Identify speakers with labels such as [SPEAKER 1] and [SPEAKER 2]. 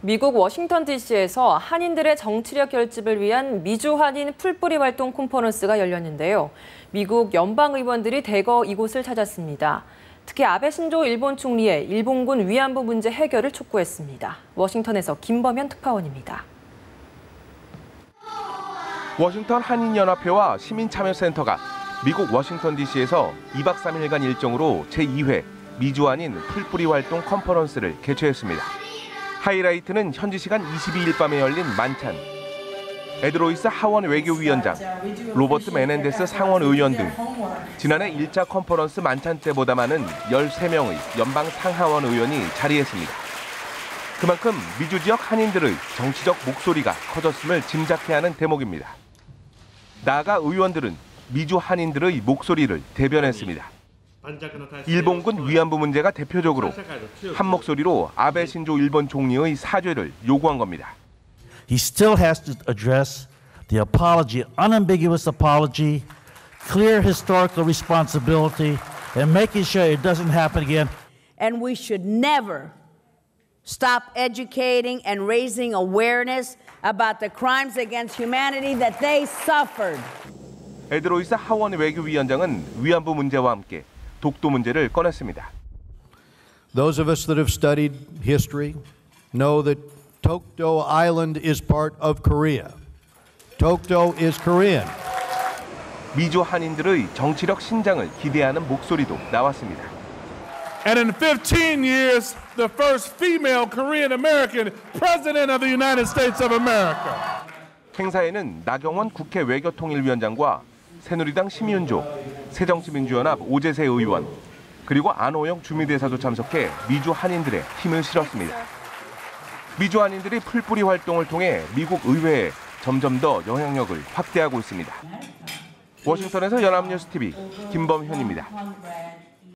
[SPEAKER 1] 미국 워싱턴 DC에서 한인들의 정치력 결집을 위한 미주 한인 풀뿌리 활동 컨퍼런스가 열렸는데요. 미국 연방 의원들이 대거 이곳을 찾았습니다. 특히 아베 신조 일본 총리의 일본군 위안부 문제 해결을 촉구했습니다. 워싱턴에서 김범현 특파원입니다.
[SPEAKER 2] 워싱턴 한인연합회와 시민참여센터가 미국 워싱턴 DC에서 2박 3일간 일정으로 제2회 미주 한인 풀뿌리 활동 컨퍼런스를 개최했습니다. 하이라이트는 현지 시간 22일 밤에 열린 만찬. 에드로이스 하원 외교위원장, 로버트 메넨데스 상원 의원 등 지난해 1차 컨퍼런스 만찬 때보다 많은 13명의 연방 상하원 의원이 자리했습니다. 그만큼 미주 지역 한인들의 정치적 목소리가 커졌음을 짐작케 하는 대목입니다. 나아가 의원들은 미주 한인들의 목소리를 대변했습니다. 일본군 위안부 문제가 대표적으로 한 목소리로 아베 신조 일본 총리의 사죄를 요구한 겁니다.
[SPEAKER 3] He still has to address the apology, unambiguous apology, clear historical responsibility, and making sure it doesn't happen again.
[SPEAKER 4] And we should never stop educating and raising awareness about the crimes against humanity that they suffered.
[SPEAKER 2] 에드로이스 하원 외교위원장은 위안부 문제와 함께 독도 문제를 꺼냈습니다.
[SPEAKER 5] Those of us that have studied history know that Tokdo Island is part of Korea. Tokdo is Korean.
[SPEAKER 2] 미주 한인들의 정치력 신장을 기대하는 목소리도 나왔습니다.
[SPEAKER 6] And in 15 years, the first female Korean American president of the United States of America.
[SPEAKER 2] 행사에는 나경원 국회 외교통일위원장과 새누리당 심윤조, 새정치민주연합 오재세 의원, 그리고 안호영 주미대사도 참석해 미주 한인들의 힘을 실었습니다. 미주 한인들이 풀뿌리 활동을 통해 미국 의회에 점점 더 영향력을 확대하고 있습니다. 워싱턴에서 연합뉴스 TV 김범현입니다.